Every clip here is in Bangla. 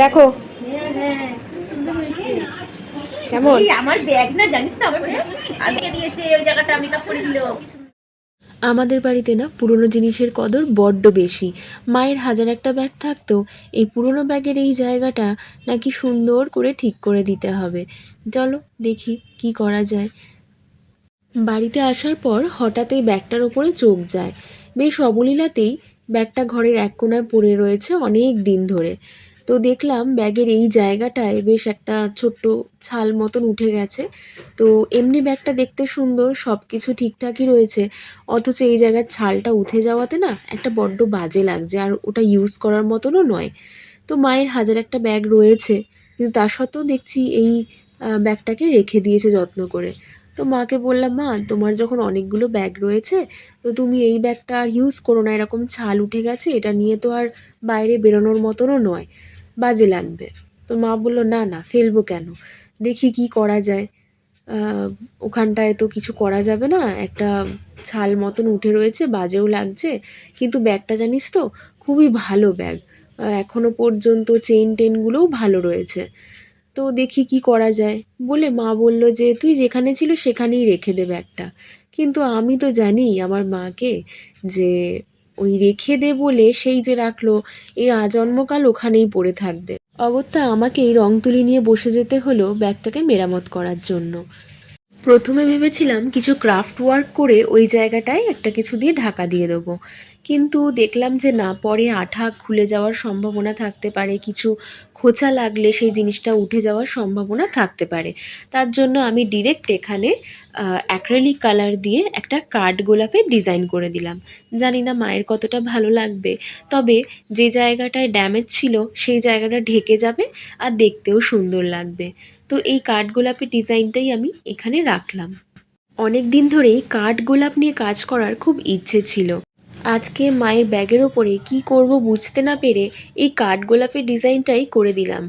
দেখো। কেমন? আমার ব্যাগ না জানিস তো আমার আমি দিয়েছে ওই জায়গাটা আমি কাপ দিল। আমাদের বাড়িতে না পুরনো জিনিসের কদর বড্ড বেশি। মায়ের হাজার একটা ব্যাগ থাকতো এই পুরনো ব্যাগের এই জায়গাটা নাকি সুন্দর করে ঠিক করে দিতে হবে। চলো দেখি কি করা যায়। বাড়িতে আসার পর হঠাৎ এই ব্যাগটার ওপরে চোখ যায়। বেশ অবলীলাতেই ব্যাগটা ঘরের এক কোণায় পড়ে রয়েছে অনেক দিন ধরে। তো দেখলাম ব্যাগের এই জায়গাটায় বেশ একটা ছোট্ট ছাল মতন উঠে গেছে। তো এমনি ব্যাগটা দেখতে সুন্দর সব কিছু ঠিকঠাকই রয়েছে। অথচ এই জায়গার ছালটা উঠে যাওয়াতে না একটা বড্ড বাজে লাগছে, আর ওটা ইউজ করার মতনও নয়। তো মায়ের হাজার একটা ব্যাগ রয়েছে, কিন্তু তা সত্ত্বেও দেখছি এই ব্যাগটাকে রেখে দিয়েছে যত্ন করে। তো মাকে বললাম, মা, তোমার যখন অনেকগুলো ব্যাগ রয়েছে, তো তুমি এই ব্যাগটা আর ইউজ করো না। এরকম ছাল উঠে গেছে, এটা নিয়ে তো আর বাইরে বেরোনোর মতনও নয়। বাজে লাগবে। তো মা বলল, না না, ফেলব কেন? দেখি কি করা যায়। ওখানটায় তো কিছু করা যাবে না। একটা ছাল মতন উঠে রয়েছে, বাজেও লাগছে। কিন্তু ব্যাগটা জানিস তো, খুবই ভালো ব্যাগ। এখনও পর্যন্ত চেন টেনগুলোও ভালো রয়েছে। তো দেখি কি করা যায়। বলে মা বলল যে, তুই যেখানে ছিল সেখানেই রেখে দে ব্যাগটা। কিন্তু আমি তো জানি আমার মাকে যে ওই রেখে দে বলে সেই যে রাখল এই আজন্মকাল ওখানেই পড়ে থাকবে। অগত্যা আমাকে এই রং তুলি নিয়ে বসে যেতে হলো ব্যাগটাকে মেরামত করার জন্য। প্রথমে ভেবেছিলাম কিছু ক্রাফট ওয়ার্ক করে ওই জায়গাটায় একটা কিছু দিয়ে ঢাকা দিয়ে দেবো। কিন্তু দেখলাম যে না, পরে আঠা খুলে যাওয়ার সম্ভাবনা থাকতে পারে, কিছু খোঁচা লাগলে সেই জিনিসটা উঠে যাওয়ার সম্ভাবনা থাকতে পারে। তার জন্য আমি ডিরেক্ট এখানে অ্যাক্রেলিক কালার দিয়ে একটা কাঠ গোলাপের ডিজাইন করে দিলাম। জানি না মায়ের কতটা ভালো লাগবে, তবে যে জায়গাটায় ড্যামেজ ছিল, সেই জায়গাটা ঢেকে যাবে আর দেখতেও সুন্দর লাগবে। তো এই কাঠ গোলাপের ডিজাইনটাই আমি এখানে রাখলাম। অনেক দিন ধরেই কাঠ গোলাপ নিয়ে কাজ করার খুব ইচ্ছে ছিল। আজকে মায়ের ব্যাগের ওপরে কি করব বুঝতে না পেরে এই কাঠ গোলাপের ডিজাইনটাই করে দিলাম।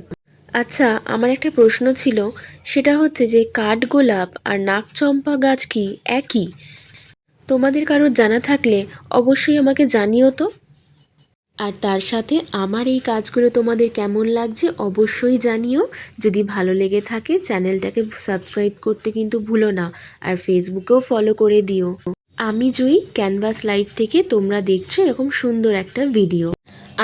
আচ্ছা আমার একটা প্রশ্ন ছিল, সেটা হচ্ছে যে কাঠ গোলাপ আর নাকচম্পা গাছ কি একই? তোমাদের কারোর জানা থাকলে অবশ্যই আমাকে জানিও তো। আর তার সাথে আমার এই কাজগুলো তোমাদের কেমন লাগছে অবশ্যই জানিও। যদি ভালো লেগে থাকে, চ্যানেলটাকে সাবস্ক্রাইব করতে কিন্তু ভুলো না, আর ফেসবুকেও ফলো করে দিও। আমি জুই, ক্যানভাস লাইভ থেকে তোমরা দেখছ এরকম সুন্দর একটা ভিডিও।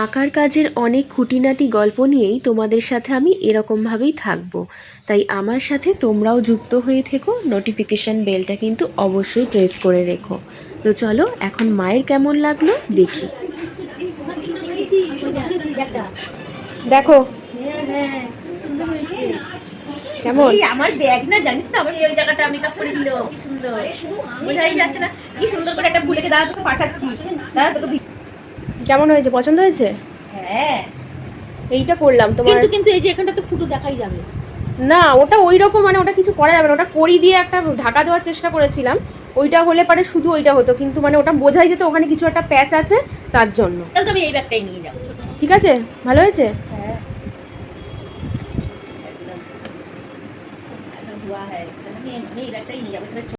আঁকার কাজের অনেক খুঁটিনাটি গল্প নিয়েই তোমাদের সাথে আমি এরকমভাবেই থাকব। তাই আমার সাথে তোমরাও যুক্ত হয়ে থেকো নোটিফিকেশান বেলটা কিন্তু অবশ্যই প্রেস করে রেখো। তো চলো, এখন মায়ের কেমন লাগল দেখি। দেখো। কেমন? আমার ব্যাগ না, জানিস তো? আমার ওই জায়গাটা আমি কাপ করে দিল। সুন্দর। বোঝাই যাচ্ছে না। কি সুন্দর করে একটা ভুলেকে দাদা তোকে পাঠাচ্ছি। দাদা তোকে কেমন হয়েছে? পছন্দ হয়েছে? হ্যাঁ। এইটা করলাম তোমার কিন্তু কিন্তু এই যে এখানটা তো ফুটো দেখাই যাবে। না ওটা ওই রকম মানে ওটা কিছু করা যাবে না। ওটা করি দিয়ে একটা ঢাকা দেওয়ার চেষ্টা করেছিলাম। ওইটা হলে পারে শুধু ওইটা হতো। কিন্তু মানে ওটা বোঝাই যেত ওখানে কিছু একটা প্যাচ আছে তার জন্য। তাহলে তো আমি এই ব্যাগটাই নিয়ে যাব। ঠিক আছে? ভালো হয়েছে? হ্যাঁ।